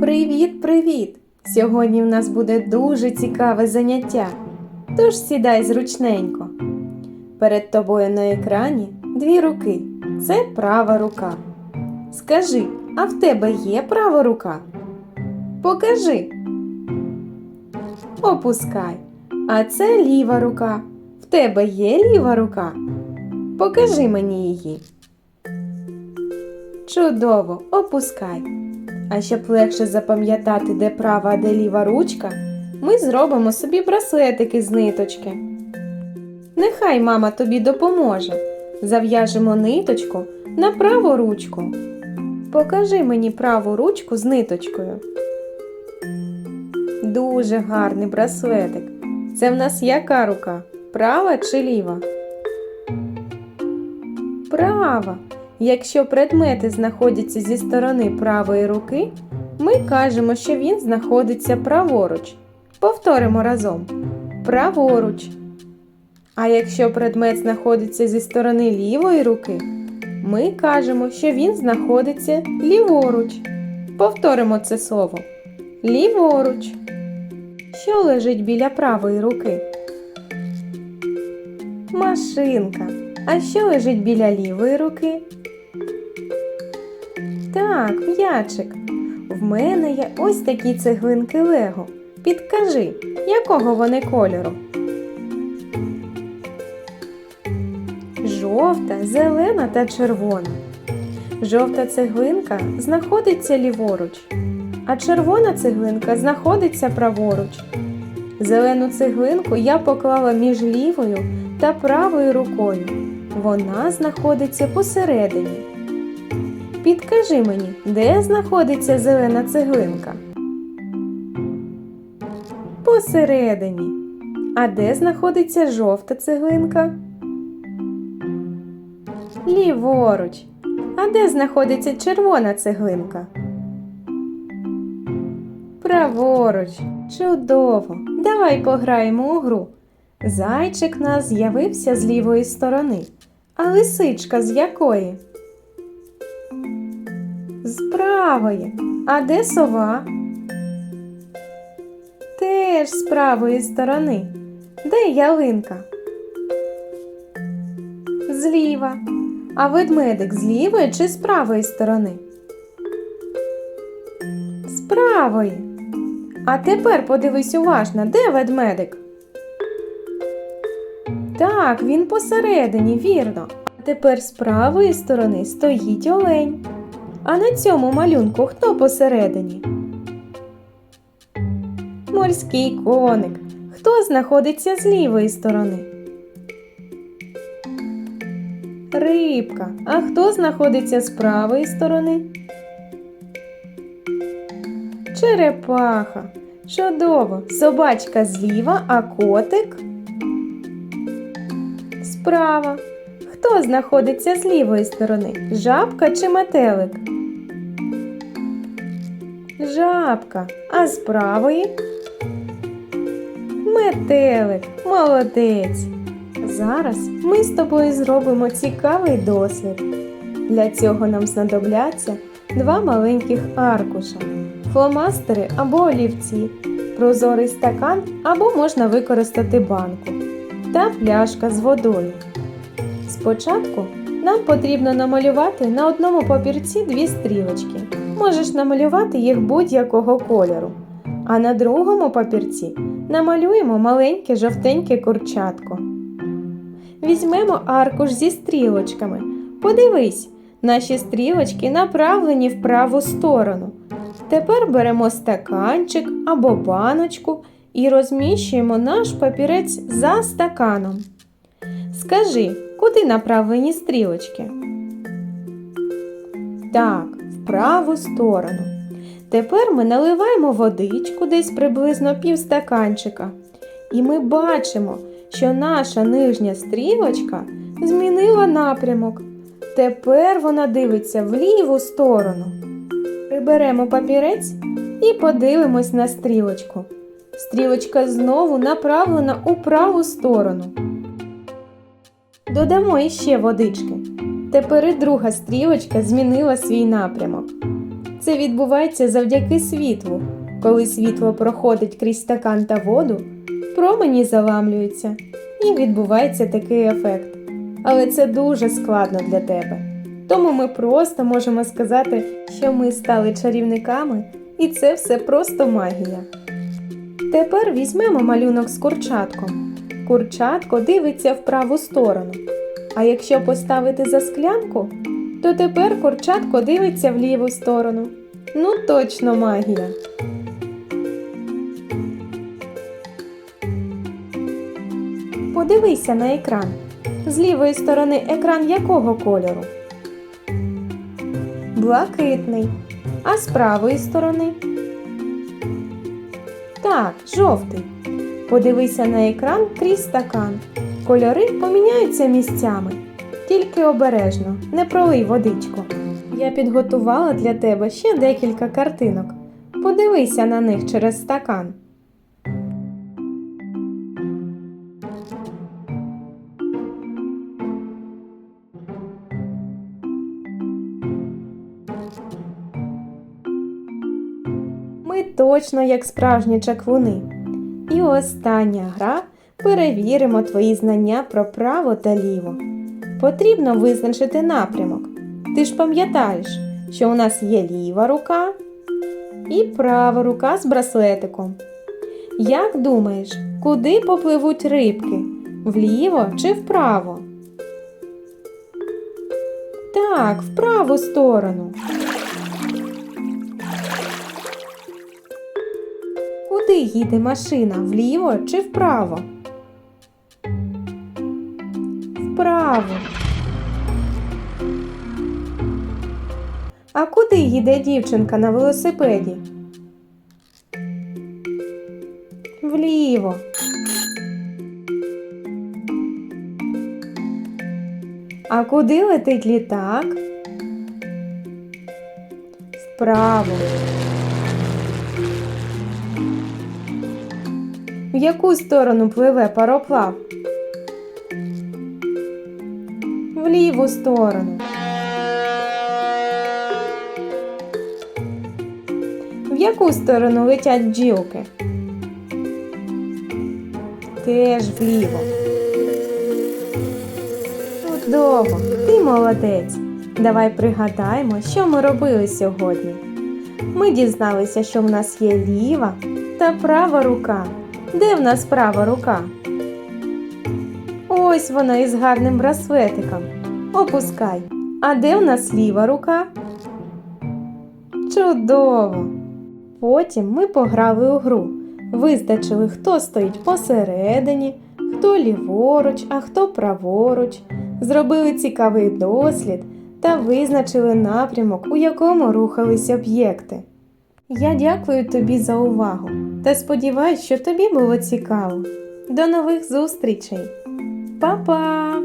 Привіт, привіт! Сьогодні в нас буде дуже цікаве заняття. Тож сідай зручненько. Перед тобою на екрані дві руки. Це права рука. Скажи, а в тебе є права рука? Покажи. Опускай. А це ліва рука. В тебе є ліва рука? Покажи мені її. Чудово, опускай. А щоб легше запам'ятати, де права, а де ліва ручка, ми зробимо собі браслетики з ниточки. Нехай мама тобі допоможе. Зав'яжемо ниточку на праву ручку. Покажи мені праву ручку з ниточкою. Дуже гарний браслетик. Це в нас яка рука? Права чи ліва? Права. Якщо предмети знаходяться зі сторони правої руки, ми кажемо, що він знаходиться праворуч. Повторимо разом. Праворуч. А якщо предмет знаходиться зі сторони лівої руки, ми кажемо, що він знаходиться ліворуч. Повторимо це слово. Ліворуч. Що лежить біля правої руки? Машинка. А що лежить біля лівої руки? Так, м'ячик. В мене є ось такі цеглинки Лего. Підкажи, якого вони кольору? Жовта, зелена та червона. Жовта цеглинка знаходиться ліворуч, а червона цеглинка знаходиться праворуч. Зелену цеглинку я поклала між лівою та правою рукою. Вона знаходиться посередині. Підкажи мені, де знаходиться зелена цеглинка? Посередині. А де знаходиться жовта цеглинка? Ліворуч. А де знаходиться червона цеглинка? Праворуч. Чудово. Давай пограємо у гру. Зайчик нас з'явився з лівої сторони. А лисичка з якої? З правої. А де сова? Теж з правої сторони. Де ялинка? Зліва. А ведмедик з лівої чи з правої сторони? З правої. А тепер подивись уважно, де ведмедик? Так, він посередині, вірно. А тепер з правої сторони стоїть олень. А на цьому малюнку хто посередині? Морський коник. Хто знаходиться з лівої сторони? Рибка. А хто знаходиться з правої сторони? Черепаха. Чудово. Собачка зліва, а котик справа. Хто знаходиться з лівої сторони? Жабка чи метелик? Жабка. А з правої? Метелик. Молодець. Зараз ми з тобою зробимо цікавий дослід. Для цього нам знадобляться два маленьких аркуша, фломастери або олівці, прозорий стакан або можна використати банку та пляшка з водою. Спочатку нам потрібно намалювати на одному папірці дві стрілочки. Можеш намалювати їх будь-якого кольору. А на другому папірці намалюємо маленьке жовтеньке курчатко. Візьмемо аркуш зі стрілочками. Подивись, наші стрілочки направлені в праву сторону. Тепер беремо стаканчик або баночку і розміщуємо наш папірець за стаканом. Скажи, куди направлені стрілочки? Так, в праву сторону. Тепер ми наливаємо водичку десь приблизно пів стаканчика. І ми бачимо, що наша нижня стрілочка змінила напрямок. Тепер вона дивиться в ліву сторону. Приберемо папірець і подивимось на стрілочку. Стрілочка знову направлена у праву сторону. Додамо іще водички. Тепер і друга стрілочка змінила свій напрямок. Це відбувається завдяки світлу. Коли світло проходить крізь стакан та воду, промені заламлюються і відбувається такий ефект. Але це дуже складно для тебе. Тому ми просто можемо сказати, що ми стали чарівниками, і це все просто магія. Тепер візьмемо малюнок з курчатком. Курчатко дивиться в праву сторону. А якщо поставити за склянку, то тепер курчатко дивиться в ліву сторону. Ну точно магія. Подивися на екран. З лівої сторони екран якого кольору? Блакитний. А з правої сторони? Так, жовтий. Подивися на екран крізь стакан. Кольори поміняються місцями. Тільки обережно, не пролий водичку. Я підготувала для тебе ще декілька картинок. Подивися на них через стакан. Ми точно як справжні чаклуни. Остання гра перевіримо твої знання про право та ліво. Потрібно визначити напрямок. Ти ж пам'ятаєш, що у нас є ліва рука і права рука з браслетиком. Як думаєш, куди попливуть рибки? Вліво чи вправо? Так, в праву сторону. Куди їде машина? Вліво чи вправо? Вправо. А куди їде дівчинка на велосипеді? Вліво. А куди летить літак? Вправо. Яку сторону пливе пароплав? В ліву сторону. В яку сторону летять бджілки? Теж вліво. Чудово, ти молодець. Давай пригадаємо, що ми робили сьогодні. Ми дізналися, що в нас є ліва та права рука. Де в нас права рука? Ось вона із гарним браслетиком. Опускай. А де в нас ліва рука? Чудово! Потім ми пограли у гру. Визначили, хто стоїть посередині, хто ліворуч, а хто праворуч. Зробили цікавий дослід та визначили напрямок, у якому рухались об'єкти. Я дякую тобі за увагу та сподіваюсь, що тобі було цікаво. До нових зустрічей! Па-па!